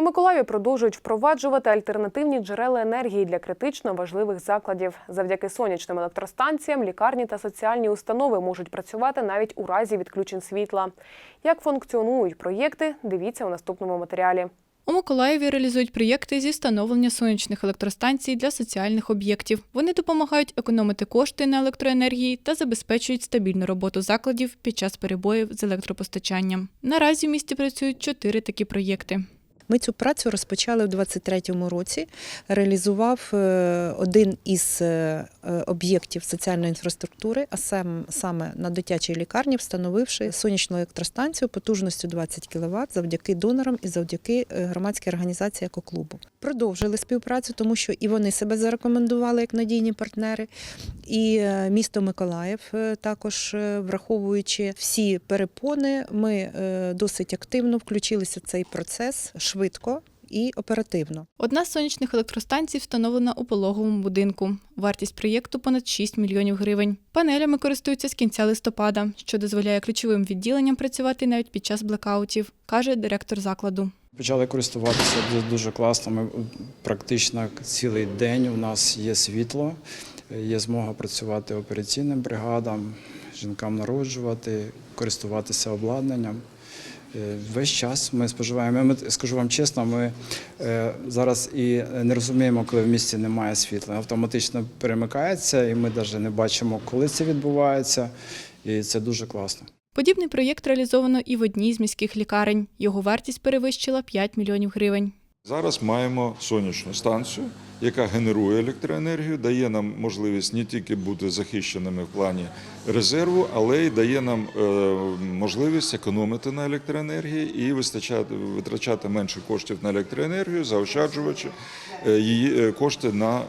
У Миколаєві продовжують впроваджувати альтернативні джерела енергії для критично важливих закладів. Завдяки сонячним електростанціям лікарні та соціальні установи можуть працювати навіть у разі відключень світла. Як функціонують проєкти, дивіться у наступному матеріалі. У Миколаєві реалізують проєкти зі встановлення сонячних електростанцій для соціальних об'єктів. Вони допомагають економити кошти на електроенергії та забезпечують стабільну роботу закладів під час перебоїв з електропостачанням. Наразі в місті працюють чотири такі проєкти. Ми цю працю розпочали у 2023 році. Реалізував е, один із е, е, об'єктів соціальної інфраструктури, а сам- саме на дитячій лікарні, встановивши сонячну електростанцію потужністю 20 кВт завдяки донорам і завдяки громадській організації екоклубу. Продовжили співпрацю, тому що і вони себе зарекомендували як надійні партнери, і е, місто Миколаїв е, також е, враховуючи всі перепони, ми досить активно включилися в цей процес швидко і оперативно. Одна з сонячних електростанцій встановлена у пологовому будинку. Вартість проєкту понад 6 мільйонів гривень. Панелями користуються з кінця листопада, що дозволяє ключовим відділенням працювати навіть під час блекаутів, каже директор закладу. Почали користуватися дуже- класно. Ми практично цілий день у нас є світло, є змога працювати операційним бригадам, жінкам народжувати, користуватися обладнанням. Е, Весь час ми споживаємо. Ми, скажу вам чесно, ми е, зараз і не розуміємо, коли в місті немає світла. Автоматично перемикається, і ми навіть не бачимо, коли це відбувається. І це дуже класно. Подібний проєкт реалізовано і в одній з міських лікарень. Його вартість перевищила 5 мільйонів гривень. Зараз маємо сонячну станцію, яка генерує електроенергію, дає нам можливість не тільки бути захищеними в плані резерву, але й дає нам е, можливість економити на електроенергії і вистачати, витрачати менше коштів на електроенергію, заощаджуючи е, її е, кошти на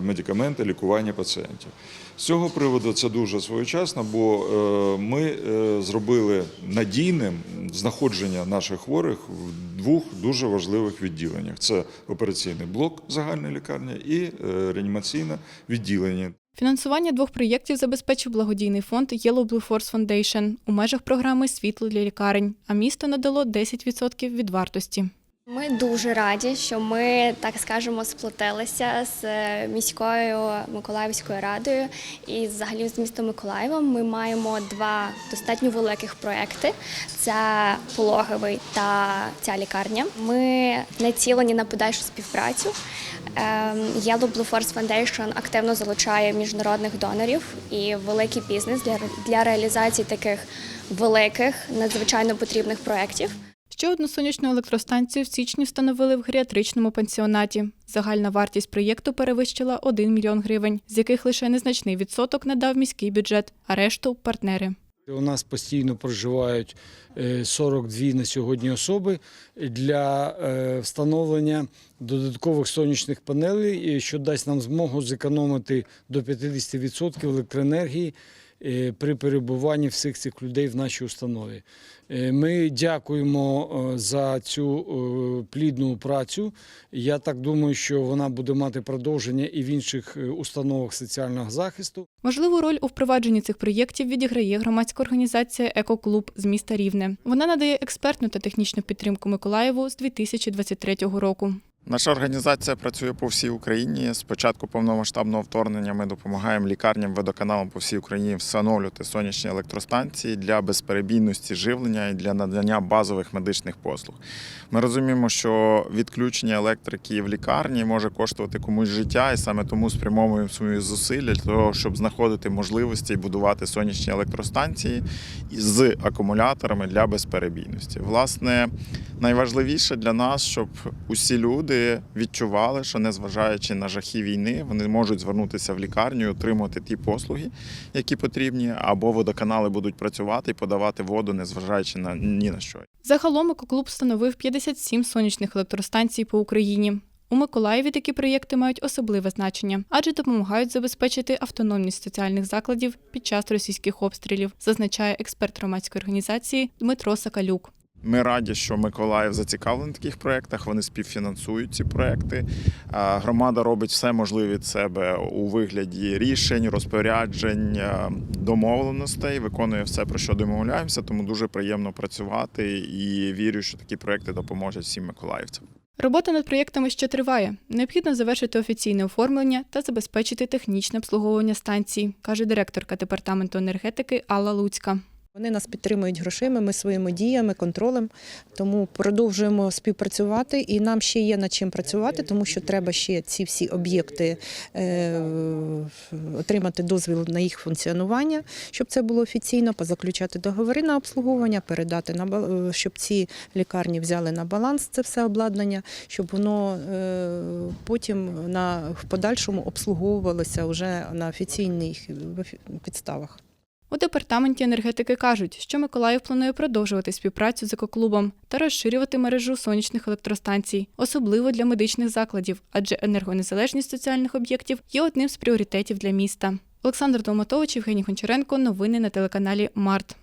медикаменти, лікування пацієнтів. З цього приводу це дуже своєчасно, бо ми зробили надійним знаходження наших хворих в двох дуже важливих відділеннях: це операційний блок загальної лікарні і е, реанімаційне відділення. Фінансування двох проєктів забезпечив благодійний фонд Yellow Blue Force Foundation у межах програми Світло для лікарень, а місто надало 10% від вартості. Ми дуже раді, що ми так скажемо сплотилися з е, міською Миколаївською радою і взагалі з містом Миколаєвом. Ми маємо два достатньо великих проекти: це пологовий та ця лікарня. Ми націлені на подальшу співпрацю. Ем, Yellow Blue Force Foundation активно залучає міжнародних донорів і великий бізнес для реалізації таких великих надзвичайно потрібних проєктів. Ще одну сонячну електростанцію в січні встановили в геріатричному пансіонаті. Загальна вартість проєкту перевищила 1 мільйон гривень, з яких лише незначний відсоток надав міський бюджет, а решту партнери. У нас постійно проживають е, 42 на сьогодні особи для е, встановлення додаткових сонячних панелей, е, що дасть нам змогу зекономити до 50% електроенергії е, при перебуванні всіх цих людей в нашій установі. Е, Ми дякуємо е, за цю е, плідну працю. Я так думаю, що вона буде мати продовження і в інших е, установах соціального захисту. Важливу роль у впровадженні цих проєктів відіграє громадська організація Екоклуб з міста Рівне. Вона надає експертну та технічну підтримку Миколаєву з 2023 року. Наша організація працює по всій Україні. З початку повномасштабного вторгнення ми допомагаємо лікарням, водоканалам по всій Україні встановлювати сонячні електростанції для безперебійності живлення і для надання базових медичних послуг. Ми розуміємо, що відключення електрики в лікарні може коштувати комусь життя, і саме тому спрямовуємо свої зусилля для того, щоб знаходити можливості і будувати сонячні електростанції з акумуляторами для безперебійності. Власне, найважливіше для нас, щоб усі люди відчували, що незважаючи на жахи війни, вони можуть звернутися в лікарню, і отримати ті послуги, які потрібні, або водоканали будуть працювати і подавати воду, незважаючи на ні на що. Загалом екоклуб встановив 57 сонячних електростанцій по Україні. У Миколаєві такі проєкти мають особливе значення, адже допомагають забезпечити автономність соціальних закладів під час російських обстрілів, зазначає експерт громадської організації Дмитро Сакалюк. Ми раді, що Миколаїв зацікавлений в таких проєктах. Вони співфінансують ці проєкти. Громада робить все можливе від себе у вигляді рішень, розпоряджень, домовленостей, виконує все, про що домовляємося. Тому дуже приємно працювати і вірю, що такі проєкти допоможуть всім миколаївцям. Робота над проєктами ще триває. Необхідно завершити офіційне оформлення та забезпечити технічне обслуговування станції, каже директорка департаменту енергетики Алла Луцька. Вони нас підтримують грошима, ми своїми діями, контролем. Тому продовжуємо співпрацювати, і нам ще є над чим працювати, тому що треба ще ці всі об'єкти е, отримати дозвіл на їх функціонування, щоб це було офіційно, позаключати договори на обслуговування, передати на е, щоб ці лікарні взяли на баланс це все обладнання, щоб воно е, потім на в подальшому обслуговувалося вже на офіційних підставах. У департаменті енергетики кажуть, що Миколаїв планує продовжувати співпрацю з екоклубом та розширювати мережу сонячних електростанцій, особливо для медичних закладів, адже енергонезалежність соціальних об'єктів є одним з пріоритетів для міста. Олександр Долматович, Євгеній Гончаренко. Новини на телеканалі Март.